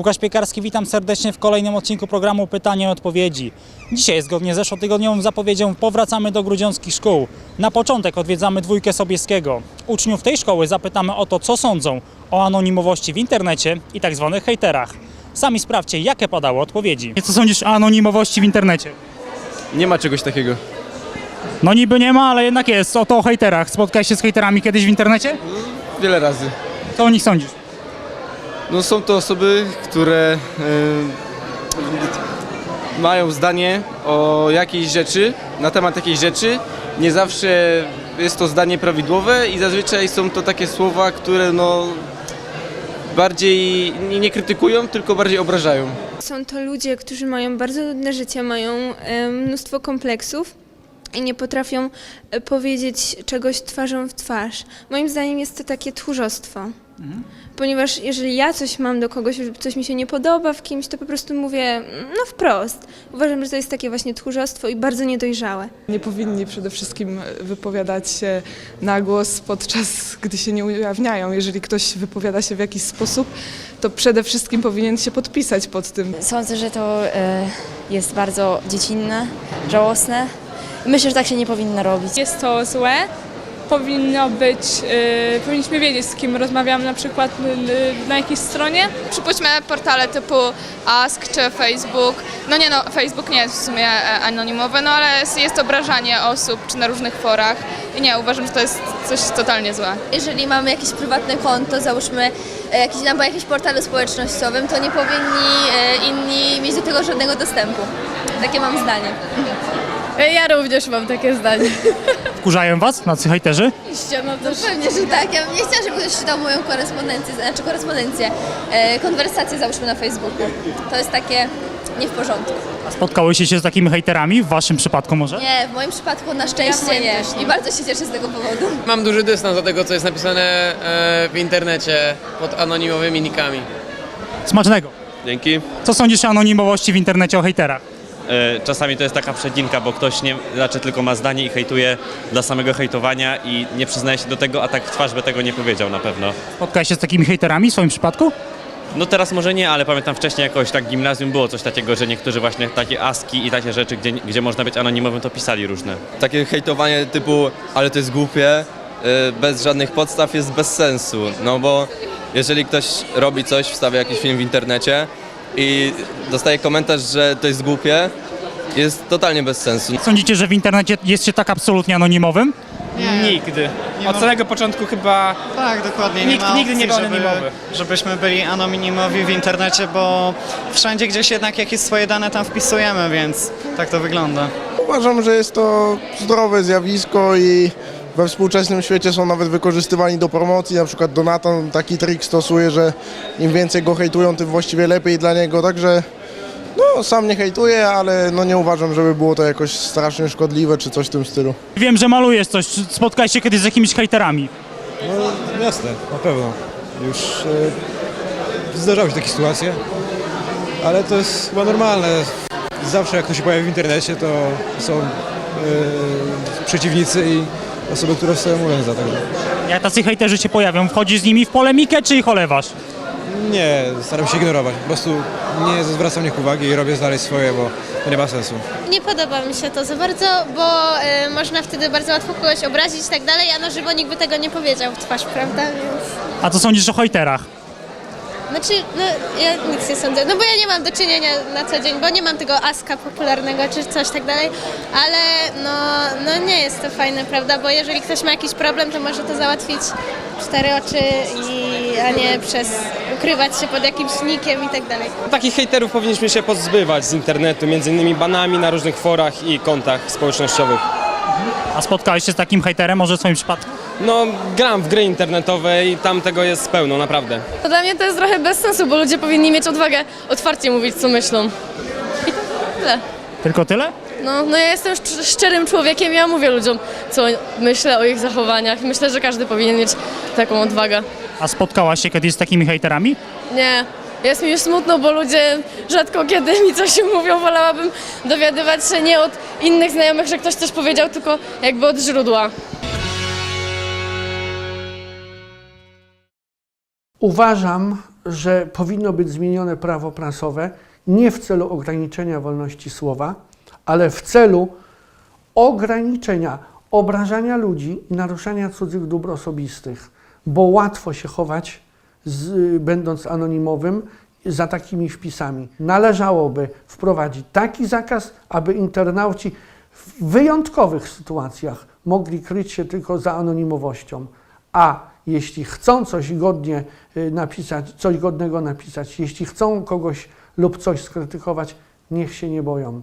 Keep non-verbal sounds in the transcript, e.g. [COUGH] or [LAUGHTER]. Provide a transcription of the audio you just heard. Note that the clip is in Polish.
Łukasz Piekarski, witam serdecznie w kolejnym odcinku programu Pytanie i Odpowiedzi. Dzisiaj, zgodnie z zeszłotygodniową zapowiedzią, powracamy do grudziąckich szkół. Na początek odwiedzamy dwójkę Sobieskiego. Uczniów tej szkoły zapytamy o to, co sądzą o anonimowości w internecie i tak zwanych hejterach. Sami sprawdźcie, jakie padały odpowiedzi. Co sądzisz o anonimowości w internecie? Nie ma czegoś takiego. No niby nie ma, ale jednak jest. Oto o hejterach. Spotkałeś się z hejterami kiedyś w internecie? Wiele razy. Co o nich sądzisz? No są to osoby, które mają zdanie o jakiejś rzeczy, na temat jakiejś rzeczy. Nie zawsze jest to zdanie prawidłowe i zazwyczaj są to takie słowa, które no bardziej nie, krytykują, tylko bardziej obrażają. Są to ludzie, którzy mają bardzo nudne życie, mają mnóstwo kompleksów i nie potrafią e, powiedzieć czegoś twarzą w twarz. Moim zdaniem jest to takie tchórzostwo. Ponieważ jeżeli ja coś mam do kogoś, lub coś mi się nie podoba w kimś, to po prostu mówię mm, no wprost. Uważam, że to jest takie właśnie tchórzostwo i bardzo niedojrzałe. Nie powinni przede wszystkim wypowiadać się na głos podczas gdy się nie ujawniają. Jeżeli ktoś wypowiada się w jakiś sposób, to przede wszystkim powinien się podpisać pod tym. Sądzę, że to e, jest bardzo dziecinne, żałosne. Myślę, że tak się nie powinno robić. Jest to złe. Powinno być, y, powinniśmy wiedzieć z kim rozmawiamy na przykład y, na jakiejś stronie. Przypuśćmy portale typu Ask czy Facebook. No nie no, Facebook nie jest w sumie e, anonimowy, no ale jest, jest obrażanie osób czy na różnych forach. I nie, uważam, że to jest coś totalnie złe. jeżeli mamy jakieś prywatne konto, załóżmy e, jakiś, na jakimś portalu społecznościowym, to nie powinni e, inni mieć do tego żadnego dostępu. Takie mam zdanie. Ja również mam takie zdanie. Wkurzają was nacy hejterzy? No pewnie, że tak. Ja bym nie chciała, żeby ktoś czytał moją korespondencję, znaczy korespondencję, e, konwersację załóżmy na Facebooku. To jest takie nie w porządku. A spotkałyście się z takimi hejterami? W waszym przypadku może? Nie, w moim przypadku na szczęście nie. I bardzo się cieszę z tego powodu. Mam duży dystans do tego, co jest napisane e, w internecie pod anonimowymi nikami. Smacznego. Dzięki. Co sądzisz o anonimowości w internecie o hejterach? E, Czasami to jest taka przedzinka, bo ktoś nie, znaczy tylko ma zdanie i hejtuje dla samego hejtowania i nie przyznaje się do tego, a tak w twarz by tego nie powiedział na pewno. Spotkałeś się z takimi hejterami w swoim przypadku? No teraz może nie, ale pamiętam wcześniej jakoś tak w gimnazjum było coś takiego, że niektórzy właśnie takie aski i takie rzeczy, gdzie, gdzie można być anonimowym, to pisali różne. Takie hejtowanie typu, ale to jest głupie, e, bez żadnych podstaw jest bez sensu. No bo jeżeli ktoś robi coś, wstawia jakiś film w internecie i dostaje komentarz, że to jest głupie, jest totalnie bez sensu. Sądzicie, że w internecie jest się tak absolutnie anonimowym? Nigdy. Od samego początku chyba Tak, dokładnie. Nikt nie ma nigdy nie był anonimowy. Żebyśmy byli anonimowi w internecie, bo wszędzie gdzieś jednak jakieś swoje dane tam wpisujemy, więc tak to wygląda. Uważam, że jest to zdrowe zjawisko i we współczesnym świecie są nawet wykorzystywani do promocji. Na przykład Donatan taki trik stosuje, że im więcej go hejtują, tym właściwie lepiej dla niego. Także no, sam nie hejtuję, ale no, nie uważam, żeby było to jakoś strasznie szkodliwe czy coś w tym stylu. Wiem, że malujesz coś. Czy Spotkałeś się kiedyś z jakimiś hejterami? No jasne, na pewno. Już e, zdarzały się takie sytuacje, ale to jest chyba normalne. Zawsze jak ktoś się pojawi w internecie, to są e, przeciwnicy i osoby, które stoją mu za tak. Jak tacy hejterzy się pojawią, wchodzisz z nimi w polemikę, czy ich olewasz? Nie, staram się ignorować. Po prostu nie zwracam nich uwagi i robię dalej swoje, bo to nie ma sensu. Nie podoba mi się to za bardzo, bo e, można wtedy bardzo łatwo kogoś obrazić i tak dalej, a na żywo nikt by tego nie powiedział w twarz, prawda? Więc... A co sądzisz o hejterach? Znaczy, no ja nic nie sądzę, no bo ja nie mam do czynienia na co dzień, bo nie mam tego aska popularnego czy coś tak dalej, ale no, no nie jest to fajne, prawda, bo jeżeli ktoś ma jakiś problem, to może to załatwić cztery oczy, i, a nie przez ukrywać się pod jakimś nikiem i tak dalej. Takich hejterów powinniśmy się pozbywać z internetu, między innymi banami na różnych forach i kontach społecznościowych. A spotkałeś się z takim hejterem może w swoim przypadku? No, gram w gry internetowe i tam tego jest pełno, naprawdę. To dla mnie to jest trochę bez sensu, bo ludzie powinni mieć odwagę otwarcie mówić, co myślą. [LAUGHS] I tyle. Tylko tyle? No, no ja jestem szcz- szczerym człowiekiem i ja mówię ludziom, co myślę o ich zachowaniach. Myślę, że każdy powinien mieć taką odwagę. A spotkałaś się kiedyś z takimi hejterami? Nie, jest mi już smutno, bo ludzie rzadko kiedy mi coś mówią. Wolałabym dowiadywać się nie od innych znajomych, że ktoś coś powiedział, tylko jakby od źródła. Uważam, że powinno być zmienione prawo prasowe nie w celu ograniczenia wolności słowa, ale w celu ograniczenia obrażania ludzi i naruszania cudzych dóbr osobistych, bo łatwo się chować, z, będąc anonimowym, za takimi wpisami. Należałoby wprowadzić taki zakaz, aby internauci w wyjątkowych sytuacjach mogli kryć się tylko za anonimowością, a jeśli chcą coś godnie y, napisać, coś godnego napisać, jeśli chcą kogoś lub coś skrytykować, niech się nie boją.